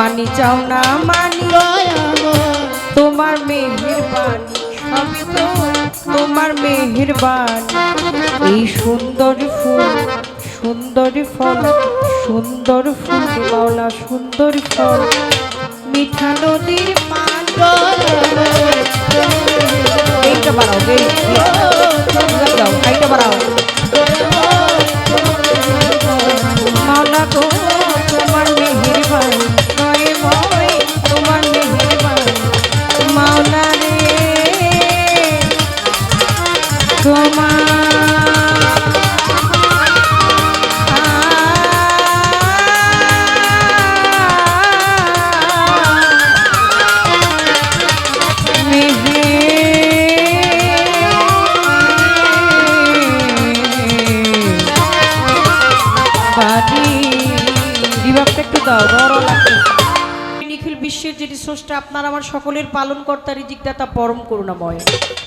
মানি চাও না মানি। তোমার মেহেরবানি সবই তো তোমার মেহেরবানি এই সুন্দর ফুল, সুন্দর ফল, সুন্দর ফুল মাওলা, সুন্দর ফল। মিঠা নদীর দয়াময় এইটা বাড়াও নিখিল বিশ্বের যিনি স্রষ্টা আপনার আমার সকলের পালন কর্তা রিজিকদাতা পরম করুণাময়।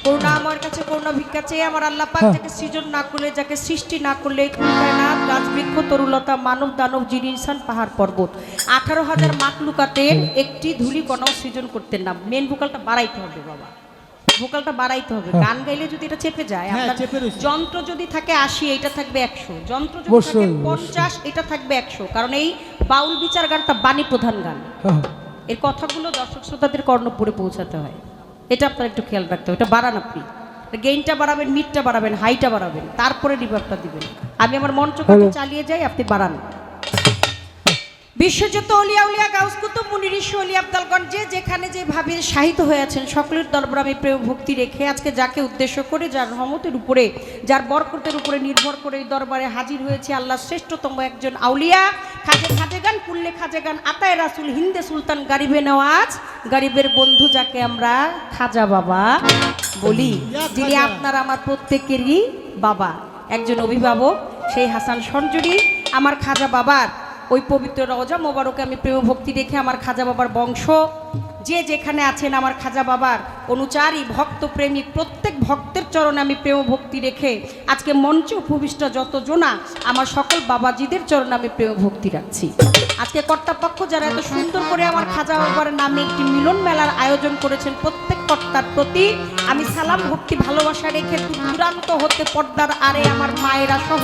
করুণা আমার কাছে করুণা ভিক্ষা চেয়ে আমার আল্লাহ পাক যাকে সৃজন না করলে যাকে সৃষ্টি না করলে গাছ বৃক্ষ তরুলতা মানব দানব জিন ইনসান পাহাড় পর্বত। আঠারো হাজার মাকলুকাতের একটি ধুলি কণাও সৃজন করতেন না। মেন ভোকালটা বাড়াইতে হবে বাবা। ভোকালটা বাড়াইতে হবে। গান গাইলে যদি এটা চেপে যায় হ্যাঁ, যন্ত্র যদি থাকে আশি এটা থাকবে একশো। যন্ত্র যদি থাকে পঞ্চাশ এটা থাকবে একশো। কারণ এই বাউল বিচার গান তা বাণী প্রধান গান। হ্যাঁ, এর কথাগুলো দর্শক শ্রোতাদের কর্ণপুরে পৌঁছাতে হয়। এটা আপনার একটু খেয়াল রাখতে হবে। এটা বাড়ান আপনি। গেইনটা বাড়াবেন মিটটা বাড়াবেন হাইটা বাড়াবেন তারপরে রিভার্ভটা দিবেন। আমি আমার মঞ্চ চালিয়ে যাই আপনি বাড়ান। বিশ্বযুদ্ধ অলিয়া উলিয়া গাউস কুতুব ঋষি অলি আবদালগঞ্জ যে যেখানে যেভাবে শাহিত হয়ে আছেন সকলের দরবার আমি প্রেম ভক্তি রেখে আজকে যাকে উদ্দেশ্য করে, যার রহমতের উপরে, যার বরকতের উপরে নির্ভর করে এই দরবারে হাজির হয়েছে আল্লাহ শ্রেষ্ঠতম একজন আউলিয়া। খাজে খাজে গান, কুল্লে খাজে গান, আতায় রাসুল, হিন্দে সুলতান, গারিবে নেওয়াজ। গরিবের বন্ধু যাকে আমরা খাজা বাবা বলি, যিনি আপনার, আমার প্রত্যেকেরই বাবা। একজন অভিভাবক, সেই হাসান সঞ্জুরি, আমার খাজা বাবার। ওই পবিত্র রজা মোবারকে আমি প্রেম ভক্তি রেখে আমার খাজা বাবার বংশ, যে যেখানে আছেন আমার খাজা বাবার অনুচারী ভক্ত প্রেমিক প্রত্যেক ভক্তের চরণে আমি প্রেম ভক্তি রেখে আজকে মঞ্চে উপবিষ্ট যত জোনা আমার সকল বাবাজিদের চরণে আমি প্রেম ভক্তি রাখছি। আজকে কর্তাপক্ষ যারা এত সুন্দর করে আমার খাজা বাবার নামে একটি মিলন মেলার আয়োজন করেছেন, প্রত্যেক কর্তার প্রতি আমি সালাম, ভক্তি, ভালোবাসা রেখে দূর দূরান্ত হতে পর্দার আরে আমার মায়েরা সহ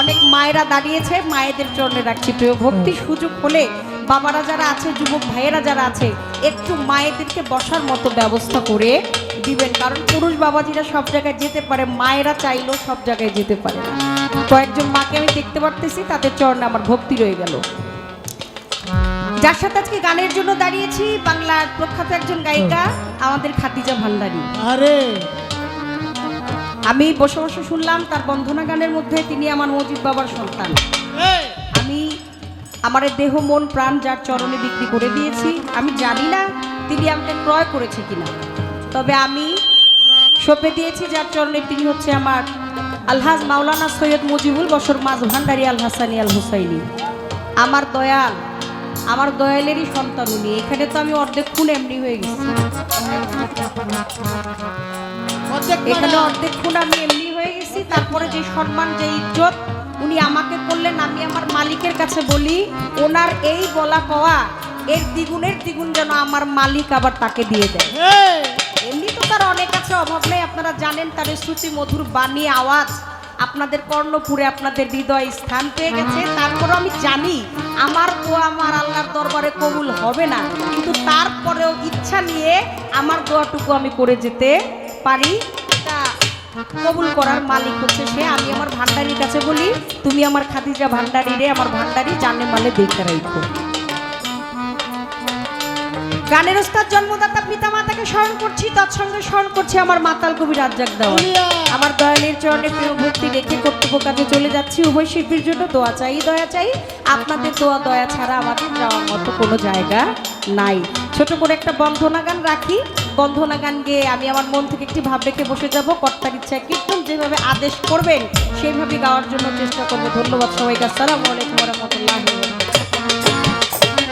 অনেক মায়েরা দাঁড়িয়েছে। মায়েদের চরণে রাখছি প্রিয় ভক্তি। সুযোগ হলে বাবারা যারা আছে, যুবক ভাইয়েরা যারা আছে, একটু মায়েদেরকে বসার মতো ব্যবস্থা করে দিবেন। কারণ পুরুষ বাবাজিরা সব জায়গায় যেতে পারে, মায়েরা চাইলেও সব জায়গায় যেতে পারে কয়েকজন মাকে আমি দেখতে পারতেছি, তাদের চরণে আমার ভক্তি রয়ে গেল। যার সাথে আজকে গানের জন্য দাঁড়িয়েছি বাংলার প্রখ্যাত একজন গায়িকা আমাদের খাদিজা ভান্ডারী। আরে। আমি বসে বসে শুনলাম তার বন্ধনা গানের মধ্যে তিনি আমার মজিদ বাবার সন্তান। আমি আমার দেহ মন প্রাণ যার চরণে বিক্রি করে দিয়েছি আমি জানি না তিনি আমাকে ক্রয় করেছে কিনা। তবে আমি সঁপে দিয়েছি যার চরণে তিনি হচ্ছে আমার আলহাজ মাওলানা সৈয়দ মুজিবুল বসর মাঝ ভান্ডারি আল হাসানি আল হুসাইনি। আমার দয়াল আমার দয়ালেরই সন্তান উনি। এখানে তো আমি অর্ধেক খুন এমনি হয়ে গেছি। এখানে অর্ধেক খুন আমি এমনি হয়ে গেছি। তারপরে যে সম্মান যে ইজ্জত উনি আমাকে করলেন আমি আমার মালিকের কাছে বলি ওনার এই বলা কওয়া এর দ্বিগুণের দ্বিগুণ যেন আমার মালিক আবার তাকে দিয়ে দেয়। এমনি তো তার অনেক আছে অভাব নেই। আপনারা জানেন তার শ্রুতি মধুর বাণী আওয়াজ। আপনাদের কর্ণপুরে আপনাদের হৃদয় স্থান পেয়ে গেছে। তারপরেও আমি জানি, আমার দোয়া আমার আল্লাহর দরবারে কবুল হবে না। কিন্তু তারপরেও ইচ্ছা নিয়ে আমার দোয়াটুকু আমি করে যেতে পারি। তা কবুল করার মালিক হচ্ছে সে। আমি আমার ভান্ডারির কাছে বলি, তুমি আমার খাদিজা ভান্ডারি রে, আমার ভান্ডারি জানে মালে দেখে রাখো গানের ওস্তাদ জন্মদাতা পিতা মাতাকে স্মরণ করছি তৎসঙ্গে স্মরণ করছি আমার মাতাল কবি রাজ্জাক দেওয়া আমার দয়ালের চরণে প্রিয় ভক্তি রেখে কর্তব্য কাজে চলে যাচ্ছি। উভয় শিল্পীর জন্য দোয়া চাই দয়া চাই। আপনাদের দোয়া দয়া ছাড়া আমাদের যাওয়ার মতো কোনো জায়গা নাই। ছোট করে একটা বন্ধনা গান রাখি। বন্ধনা গান গেয়ে আমি আমার মন থেকে একটি ভাব রেখে বসে যাব। কর্তার ইচ্ছা কীর্তন যেভাবে আদেশ করবেন সেইভাবে গাওয়ার জন্য চেষ্টা করব। ধন্যবাদ সবাইকে। আসসালামু আলাইকুম রহমতুল্লাহ